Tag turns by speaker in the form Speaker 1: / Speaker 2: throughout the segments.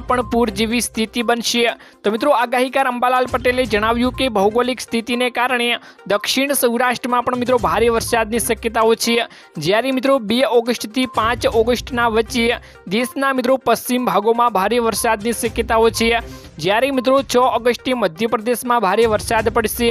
Speaker 1: પણ પૂર જેવી સ્થિતિ બનશે. તો મિત્રો, આગાહીકાર અંબાલાલ પટેલે જણાવ્યું કે ભૌગોલિક સ્થિતિને કારણે દક્ષિણ સૌરાષ્ટ્રમાં પણ મિત્રો ભારે વરસાદની શક્યતાઓ છે. જ્યારે મિત્રો બે ઓગસ્ટથી પાંચ ઓગસ્ટના વચ્ચે દેશના મિત્રો પશ્ચિમ ભાગોમાં ભારે વરસાદની શક્યતાઓ છે. જ્યારે મિત્રો છ ઓગસ્ટે મધ્યપ્રદેશમાં ભારે વરસાદ પડશે,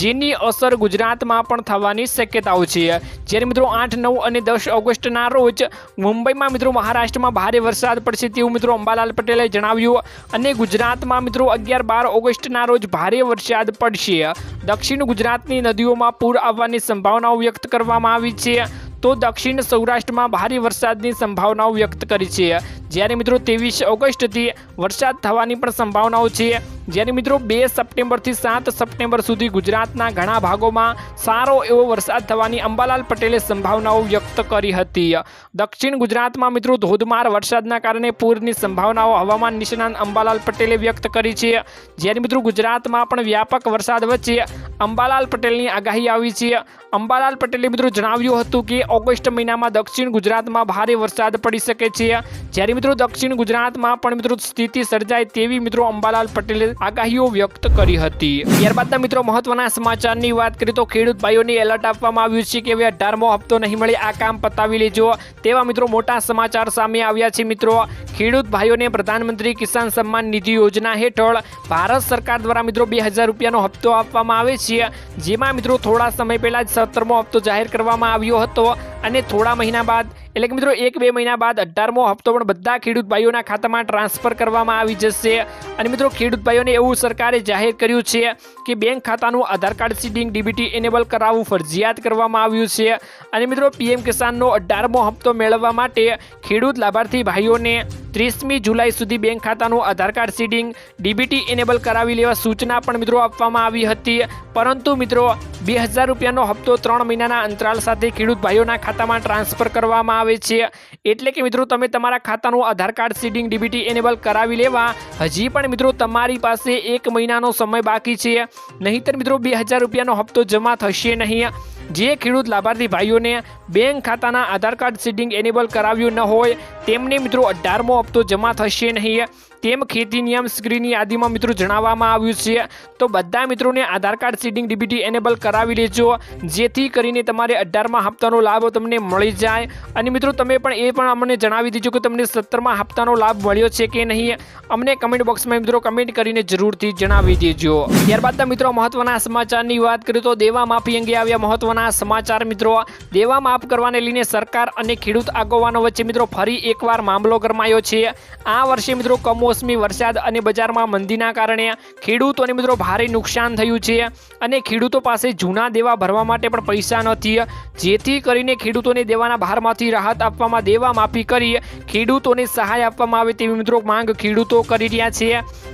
Speaker 1: જેની અસર ગુજરાતમાં પણ થવાની શક્યતાઓ છે. જ્યારે મિત્રો આઠ, નવ અને દસ ઓગસ્ટના રોજ મુંબઈમાં મિત્રો મહારાષ્ટ્રમાં ભારે વરસાદ પડશે તેવું મિત્રો અંબાલાલ પટેલે જણાવ્યું અને ગુજરાતમાં મિત્રો અગિયાર, બાર ઓગસ્ટના રોજ ભારે વરસાદ પડશે. દક્ષિણ ગુજરાતની નદીઓમાં પૂર આવવાની સંભાવનાઓ વ્યક્ત કરવામાં આવી છે. તો દક્ષિણ સૌરાષ્ટ્રમાં ભારે વરસાદની સંભાવનાઓ વ્યક્ત કરી છે. જ્યારે મિત્રો ત્રેવીસ ઓગસ્ટથી વરસાદ થવાની પણ સંભાવનાઓ છે. જ્યારે મિત્રો બે સપ્ટેમ્બરથી સાત સપ્ટેમ્બર સુધી ગુજરાતના ઘણા ભાગોમાં સારો એવો વરસાદ થવાની અંબાલાલ પટેલે સંભાવનાઓ વ્યક્ત કરી હતી. દક્ષિણ ગુજરાતમાં મિત્રો ધોધમાર વરસાદના કારણે પૂરની સંભાવનાઓ હવામાન નિષ્ણાંત અંબાલાલ પટેલે વ્યક્ત કરી છે. જ્યારે મિત્રો ગુજરાતમાં પણ વ્યાપક વરસાદ વચ્ચે અંબાલાલ પટેલની આગાહી આવી છે. અંબાલાલ પટેલે મિત્રો જણાવ્યું હતું કે ઓગસ્ટ મહિનામાં દક્ષિણ ગુજરાતમાં ભારે વરસાદ પડી શકે છે. જ્યારે મિત્રો દક્ષિણ ગુજરાતમાં પણ મિત્રો સ્થિતિ સર્જાય તેવી મિત્રો અંબાલાલ પટેલે આગાહીઓ વ્યક્ત કરી હતી. ત્યારબાદના મિત્રો મહત્વના સમાચારની વાત કરીએ તો ખેડૂત ભાઈઓને એલર્ટ આપવામાં આવ્યું છે કે હવે અઢારમો હપ્તો નહીં મળે, આ કામ પતાવી લેજો. તેવા મિત્રો મોટા સમાચાર સામે આવ્યા છે મિત્રો. ખેડૂત ભાઈઓને પ્રધાનમંત્રી કિસાન સન્માન નિધિ યોજના હેઠળ ભારત સરકાર દ્વારા મિત્રો બે હજાર રૂપિયાનો હપ્તો આપવામાં આવે છે જેમાં મિત્રો થોડા સમય પહેલા જ સત્તરમો હપ્તો જાહેર કરવામાં આવ્યો હતો. અને થોડા મહિના બાદ, એટલે કે મિત્રો એક બે મહિના બાદ અઢારમો હપ્તો પણ બધા ખેડૂત ભાઈઓના ખાતામાં ટ્રાન્સફર કરવામાં આવી જશે. અને મિત્રો ખેડૂત ભાઈઓને એવું સરકારે જાહેર કર્યું છે કે બેંક ખાતાનું Aadhaar card seeding, DBT enable કરાવવું ફરજિયાત કરવામાં આવ્યું છે. અને મિત્રો પીએમ કિસાનનો અઢારમો હપ્તો મેળવવા માટે ખેડૂત લાભાર્થી ભાઈઓને ત્રીસમી જુલાઈ સુધી બેંક ખાતાનું Aadhaar card seeding, DBT enable કરાવી લેવા સૂચના પણ મિત્રો આપવામાં આવી હતી. પરંતુ મિત્રો બે હજાર રૂપિયાનો હપ્તો ત્રણ મહિનાના અંતરાલ સાથે ખેડૂત ભાઈઓના ખાતામાં ટ્રાન્સફર કરવામાં આવે છે. એટલે કે મિત્રો, તમે તમારા ખાતાનું Aadhaar card, seeding, DBT enable કરાવી લેવા. હજી પણ મિત્રો, તમારી પાસે એક મહિનાનો સમય બાકી છે. નહીંતર મિત્રો, બે હજાર રૂપિયાનો હપ્તો જમા થશે નહીં. જે ખેડૂત લાભાર્થી ભાઈઓને બેંક ખાતાના આધાર કાર્ડ, સીડિંગ એનેબલ કરાવ્યું ન હોય, તેમને મિત્રો અઢારમો હપ્તો જમા થશે નહીં. તેમ ખેતી નિયમ સ્ક્રીની યાદીમાં મિત્રો જણાવવામાં આવ્યું છે? તો બધા મિત્રોને Aadhaar card seeding DBT enable કરાવી લેજો, જેથી કરીને તમારે અઢારમા હપ્તાનો લાભ તમને મળી જાય. અને મિત્રો તમે પણ એ પણ અમને જણાવી દીજો કે તમને સત્તરમા હપ્તાનો લાભ મળ્યો છે કે નહીં. અમને કમેન્ટ બોક્સમાં મિત્રો કમેન્ટ કરીને જરૂરથી જણાવી દેજો. ત્યારબાદના મિત્રો મહત્વના સમાચારની વાત કરીએ તો દેવા માફી અંગે આવ્યા મહત્વના સમાચાર મિત્રો. દેવા માફ કરવાને લઈને સરકાર અને ખેડૂત આગોવાનો વચ્ચે મિત્રો ફરી એકવાર મામલો ગરમાયો છે. આ વર્ષે મિત્રો કમોસમી વરસાદ અને બજારમાં મંદીના કારણે ખેડૂતોને મિત્રો ભારે નુકસાન થયું છે અને ખેડૂતો પાસે જૂના દેવા ભરવા માટે પણ પૈસા નથી. જેથી કરીને ખેડૂતોને દેવાના ભારમાંથી રાહત આપવામાં દેવા માફી કરી ખેડૂતોને સહાય આપવામાં આવે તેવી મિત્રો માંગ ખેડૂતો કરી રહ્યા છે.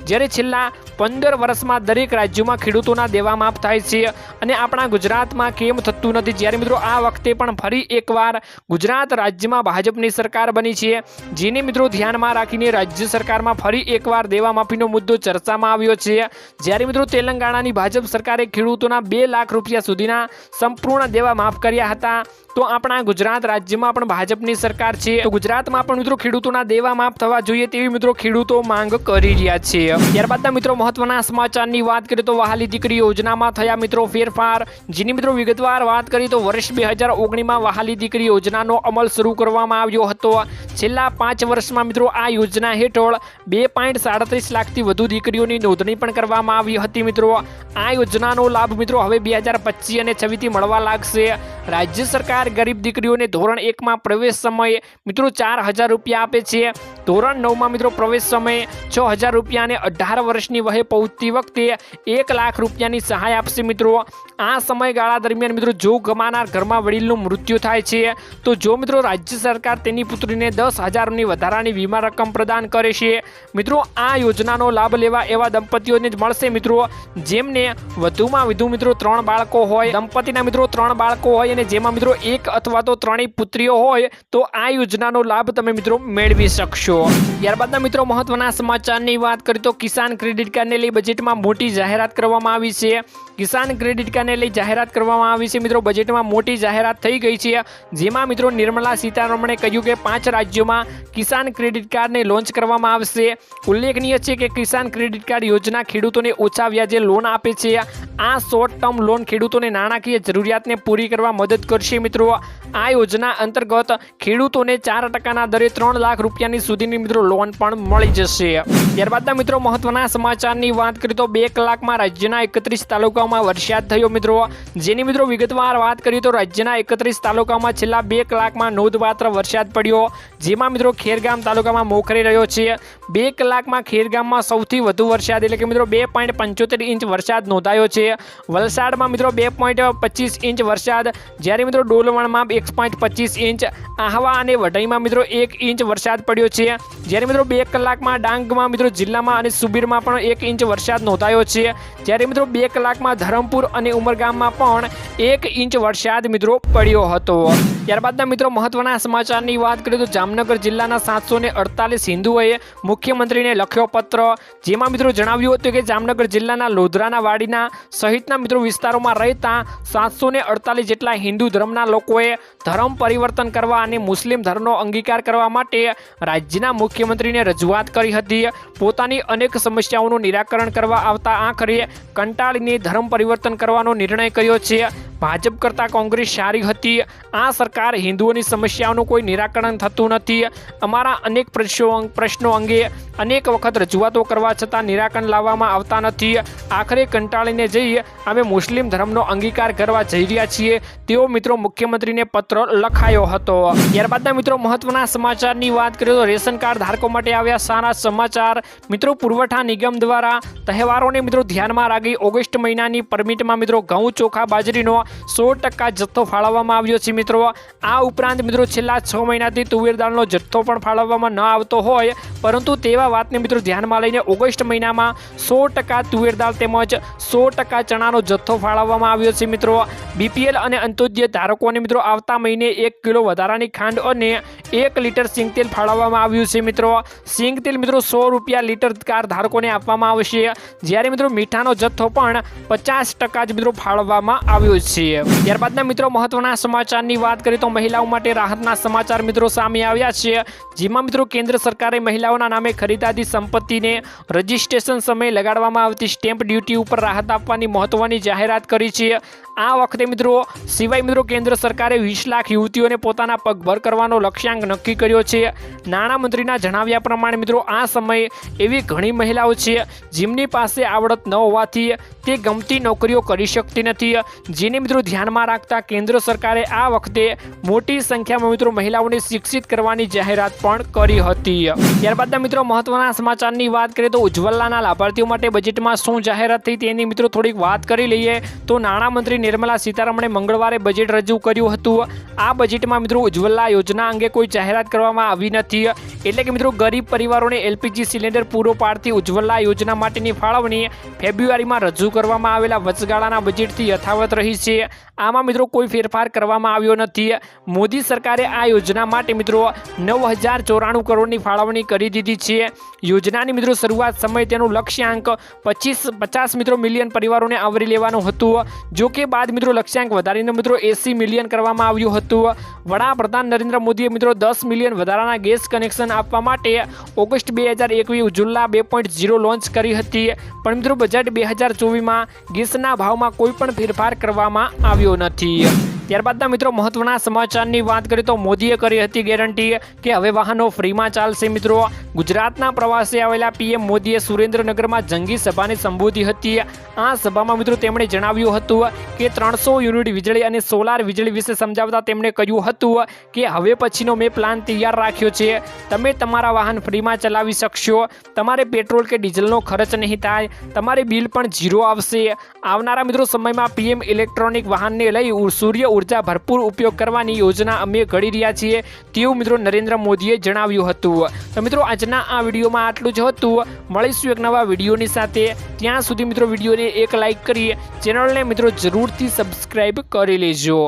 Speaker 1: જ્યારે છેલ્લા પંદર વર્ષમાં દરેક રાજ્યોમાં ખેડૂતોના દેવા માફ થાય છે. અને આપણા ગુજરાતમાં કેમ થતું નથી? જ્યારે મિત્રો આ વખતે પણ ફરી એકવાર ગુજરાત રાજ્યમાં ભાજપની સરકાર બની છે. જેને મિત્રો ધ્યાનમાં રાખીને રાજ્ય સરકારમાં ફરી એકવાર દેવા માફીનો મુદ્દો ચર્ચામાં આવ્યો છે. જ્યારે મિત્રો તેલંગાણાની ભાજપ સરકારે ખેડૂતોના બે લાખ રૂપિયા સુધીના સંપૂર્ણ દેવા માફ કર્યા હતા. તો આપણા ગુજરાત રાજ્યમાં પણ ભાજપની સરકાર છે. તો ગુજરાતમાં પણ મિત્રો ખેડૂતોના દેવા માફ થવા જોઈએ તેવી મિત્રો ખેડૂતો માંગ કરી રહ્યા છે. ત્યારબાદના મિત્રો મહત્વના સમાચારની વાત કરીએ તો વહાલી દીકરી યોજનામાં થયા મિત્રો ફેરફાર. જેની મિત્રો વિગતવાર વાત કરીએ તો વર્ષ બે હજાર ઓગણીમાં વહાલી દીકરી યોજનાનો અમલ શરૂ કરવામાં આવ્યો હતો. છેલ્લા પાંચ વર્ષમાં મિત્રો આ યોજના હેઠળ બે પોઈન્ટ સાડત્રીસ લાખથી વધુ દીકરીઓની નોંધણી પણ કરવામાં આવી હતી મિત્રો. આ યોજનાનો લાભ મિત્રો હવે બે હજાર પચીસ અને છવ્વીસથી મળવા લાગશે. રાજ્ય સરકાર ગરીબ દીકરીઓને ધોરણ એકમાં પ્રવેશ સમયે મિત્રો ચાર હજાર રૂપિયા આપે છે. ધોરણ નવમાં મિત્રો પ્રવેશ સમયે છ હજાર રૂપિયાને અઢાર વર્ષની વહે પહોંચતી વખતે એક લાખ રૂપિયાની સહાય આપશે મિત્રો. આ સમયગાળા દરમિયાન મિત્રો જો ગમાનાર ઘરમાં વડીલનું મૃત્યુ થાય છે, તો જો મિત્રો રાજ્ય સરકાર તેની પુત્રીને દસ હજારની વધારાની વીમા રકમ પ્રદાન કરે છે, મિત્રો આ યોજનાનો લાભ લેવા એવા દંપતીઓને જ મળશે મિત્રો. જેમને વધુમાં વધુ મિત્રો ત્રણ બાળકો હોય, દંપતીના મિત્રો ત્રણ બાળકો હોય અને જેમાં મિત્રો એક અથવા તો ત્રણેય પુત્રીઓ હોય, તો આ યોજનાનો લાભ તમે મિત્રો મેળવી શકશો. ત્યારબાદના મિત્રો મહત્વના સમાચારની વાત કરીએ તો કિસાન ક્રેડિટ કાર્ડને લઈ બજેટમાં મોટી જાહેરાત કરવામાં આવી છે. કિસાન ક્રેડિટ કાર્ડને લઈ જાહેરાત કરવામાં આવી છે. મિત્રો, બજેટમાં મોટી જાહેરાત થઈ ગઈ છે. જેમાં મિત્રો નિર્મલા સીતારમણે કહ્યું કે પાંચ રાજ્યોમાં કિસાન ક્રેડિટ કાર્ડને લોન્ચ કરવામાં આવશે. ઉલ્લેખનીય છે કે કિસાન ક્રેડિટ કાર્ડ યોજના ખેડૂતોને ઓછા વ્યાજે લોન આપે છે. આ શોર્ટ ટર્મ લોન ખેડૂતોને નાણાકીય જરૂરિયાતને પૂરી કરવા મદદ કરશે. મિત્રો, આ યોજના અંતર્ગત ખેડૂતોને ચાર ટકાના દરે ત્રણ લાખ રૂપિયાની સુધીની મિત્રો લોન પણ મળી જશે. ત્યારબાદના મિત્રો મહત્વના સમાચારની વાત કરીએ તો બે કલાકમાં રાજ્યના એકત્રીસ તાલુકાઓમાં વરસાદ થયો મિત્રો. જેની મિત્રો વિગતવાર વાત કરીએ તો રાજ્યના એકત્રીસ તાલુકામાં છેલ્લા બે કલાકમાં નોંધપાત્ર વરસાદ પડ્યો. જેમાં મિત્રો ખેરગામ તાલુકામાં મોખરી રહ્યો છે. બે કલાકમાં ખેરગામમાં સૌથી વધુ વરસાદ એટલે કે મિત્રો બે ઇંચ વરસાદ નોંધાયો છે. વલસાડમાં મિત્રો બે ઇંચ વરસાદ. જ્યારે મિત્રો ડોલવણમાં એક ઇંચ. આહવા અને વઢઈમાં મિત્રો એક ઇંચ વરસાદ પડ્યો છે. જ્યારે મિત્રો બે કલાકમાં ડાંગમાં મિત્રો જિલ્લામાં અને સુબીરમાં પણ એક ઇંચ વરસાદ નોંધાયો છે. જ્યારે મિત્રો બે કલાકમાં ધરમપુર અને ઉમરગામમાં પણ એક ઇંચ વરસાદ મિત્રો પડ્યો હતો. ત્યારબાદના મિત્રો મહત્વના સમાચારની વાત કરીએ તો જામનગર જિલ્લાના સાતસો ને અડતાલીસ હિન્દુઓએ મુખ્યમંત્રીને લખ્યો પત્ર. જેમાં મિત્રો જણાવ્યું હતું કે જામનગર જિલ્લાના લોધરાના વાડીના સહિતના મિત્રો વિસ્તારોમાં રહેતા સાતસો ને અડતાલીસ જેટલા હિન્દુ ધર્મના લોકોએ ધર્મ પરિવર્તન કરવા અને મુસ્લિમ ધર્મનો અંગીકાર કરવા માટે રાજ્યના મુખ્યમંત્રીને રજૂઆત કરી હતી. પોતાની અનેક સમસ્યાઓનું નિરાકરણ કરવા આવતા આખરે કંટાળીને ધર્મ પરિવર્તન કરવાનો નિર્ણય કર્યો છે. ભાજપ કરતાં કોંગ્રેસ સારી હતી. આ સરકાર હિન્દુઓની સમસ્યાઓનું કોઈ નિરાકરણ થતું નથી. અમારા અનેક પ્રશ્નો પ્રશ્નો અંગે અનેક વખત રજૂઆતો કરવા છતાં નિરાકરણ લાવવામાં આવતા નથી. આખરે કંટાળીને જઈ અમે મુસ્લિમ ધર્મનો અંગીકાર કરવા જઈ રહ્યા છીએ. તેઓ મિત્રો મુખ્યમંત્રીને પત્ર લખાયો હતો. ત્યારબાદના મિત્રો મહત્વના સમાચારની વાત કરીએ તો રેશન કાર્ડ ધારકો માટે આવ્યા સારા સમાચાર. મિત્રો પુરવઠા નિગમ દ્વારા તહેવારોને મિત્રો ધ્યાનમાં રાખી ઓગસ્ટ મહિનાની પરમિટમાં મિત્રો ઘઉં ચોખા બાજરીનો સો ટકા જથ્થો ફાળવવામાં આવ્યો છે મિત્રો. આ ઉપરાંત મિત્રો, છેલ્લા છ મહિનાથી તુવેર દાળનો જથ્થો પણ ફાળવવામાં ન આવતો હોય, પરંતુ તેવા વાતને મિત્રો ધ્યાનમાં લઈને ઓગસ્ટ મહિનામાં સો ટકા તુવેર દાળ તેમજ સો ટકા ચણાનો જથ્થો ફાળવવામાં આવ્યો છે મિત્રો. બીપીએલ અને અંત્યોદય ધારકોને મિત્રો, આવતા મહિને એક કિલો વધારાની ખાંડ અને એક લીટર સિંગતેલ ફાળવવામાં આવ્યું છે મિત્રો. સિંગતેલ મિત્રો, સો રૂપિયા લીટર કાર ધારકોને આપવામાં આવશે. જ્યારે મિત્રો મીઠાનો જથ્થો પણ પચાસ ટકા જ મિત્રો ફાળવવામાં આવ્યો છે ત્યારબાદના મિત્રો, મહત્વના સમાચારની વાત કરીએ તો મહિલાઓ માટે રાહતના સમાચાર મિત્રો સામે આવ્યા છે જેમાં મિત્રો, કેન્દ્ર સરકારે મહિલાઓના નામે ખરીદાતી સંપત્તિને રજિસ્ટ્રેશન સમયે લગાડવામાં આવતી સ્ટેમ્પ ડ્યુટી ઉપર રાહત આપવાની મહત્વની જાહેરાત કરી છે. આ વખતે મિત્રો, સિવાય મિત્રો, કેન્દ્ર સરકારે વીસ લાખ યુવતીઓને પોતાના પગભર કરવાનો લક્ષ્યાંક નક્કી કર્યો છે. નાણામંત્રીના જણાવ્યા પ્રમાણે મિત્રો, આ સમયે એવી ઘણી મહિલાઓ છે, જેમની પાસે આવડત ન હોવાથી તે ગમતી નોકરીઓ કરી શકતી નથી. જેને મિત્રો ધ્યાનમાં રાખતા કેન્દ્ર સરકારે આ વખતે મોટી સંખ્યામાં મિત્રો મહિલાઓને શિક્ષિત કરવાની જાહેરાત પણ કરી હતી. ત્યારબાદના મિત્રો, મહત્વના સમાચારની વાત કરીએ તો ઉજ્જવલાના લાભાર્થીઓ માટે બજેટમાં શું જાહેરાત થઈ તેની મિત્રો થોડીક વાત કરી લઈએ. તો નાણામંત્રી નિર્મલા સીતારમણે મંગળવારે બજેટ રજૂ કર્યું હતું. આ બજેટમાં મિત્રો ઉજ્જવલા યોજના અંગે કોઈ જાહેરાત કરવામાં આવી નથી. એટલે કે મિત્રો ગરીબ પરિવારોને એલપીજી સિલિન્ડર પૂરો પાડતી ઉજ્જવલા યોજના માટેની ફાળવણી ફેબ્રુઆરીમાં રજૂ કરવામાં આવેલા વચગાળાના બજેટથી યથાવત રહી છે. આમાં મિત્રો કોઈ ફેરફાર કરવામાં આવ્યો નથી. મોદી સરકારે આ યોજના માટે મિત્રો નવ હજાર ચોરાણું કરોડની ફાળવણી કરી દીધી છે. યોજનાની મિત્રો શરૂઆત સમયે તેનું લક્ષ્યાંક પચીસ પચાસ મિત્રો મિલિયન પરિવારોને આવરી લેવાનું હતું. જો કે બાદ મિત્રો લક્ષ્યાંક વધારીને મિત્રો એસી મિલિયન કરવામાં આવ્યું હતું. વડાપ્રધાન નરેન્દ્ર મોદીએ મિત્રો દસ મિલિયન વધારાના ગેસ કનેક્શન આપવા માટે ઓગસ્ટ બે હજાર એકવીસ ઉજ્જવલા બે પોઈન્ટ ઝીરો લોન્ચ કરી હતી. પણ મિત્રો બજેટ બે હજાર ચોવીસમાં ગેસના ભાવમાં કોઈ પણ ફેરફાર કરવામાં આવ્યો નથી. ત્યારબાદના મિત્રો મહત્વના સમાચારની વાત કરીએ તો મોદીએ કરી હતી ગેરંટી કે હવે વાહનો ફ્રીમાં ચાલશે. મિત્રો, ગુજરાતના પ્રવાસે આવેલા પીએમ મોદીએ સુરેન્દ્રનગરમાં જંગી સભાને સંબોધી હતી. આ સભામાં મિત્રો તેમણે જણાવ્યું હતું કે ત્રણસો યુનિટ વીજળી અને સોલાર વીજળી વિશે સમજાવતા તેમણે કહ્યું હતું કે હવે પછીનો મેં પ્લાન તૈયાર રાખ્યો છે. તમે તમારા વાહન ફ્રીમાં ચલાવી શકશો. તમારે પેટ્રોલ કે ડીઝલનો ખર્ચ નહીં થાય. તમારે બિલ પણ ઝીરો આવશે. આવનારા મિત્રો સમયમાં પીએમ ઇલેક્ટ્રોનિક વાહનને લઈ સૂર્ય ઊર્જા ભરપૂર ઉપયોગ કરવાની યોજના અમે ઘડી રહ્યા છીએ. તેવું મિત્રો નરેન્દ્ર મોદીએ જણાવ્યું હતું. તો મિત્રો આજના આ વિડીયોમાં આટલું જ હતું. મળીશું એક નવા વિડીયોની સાથે. ત્યાં સુધી મિત્રો વિડીયોને એક લાઇક કરી, ચેનલને મિત્રો જરૂરથી સબસ્ક્રાઈબ કરી લેજો.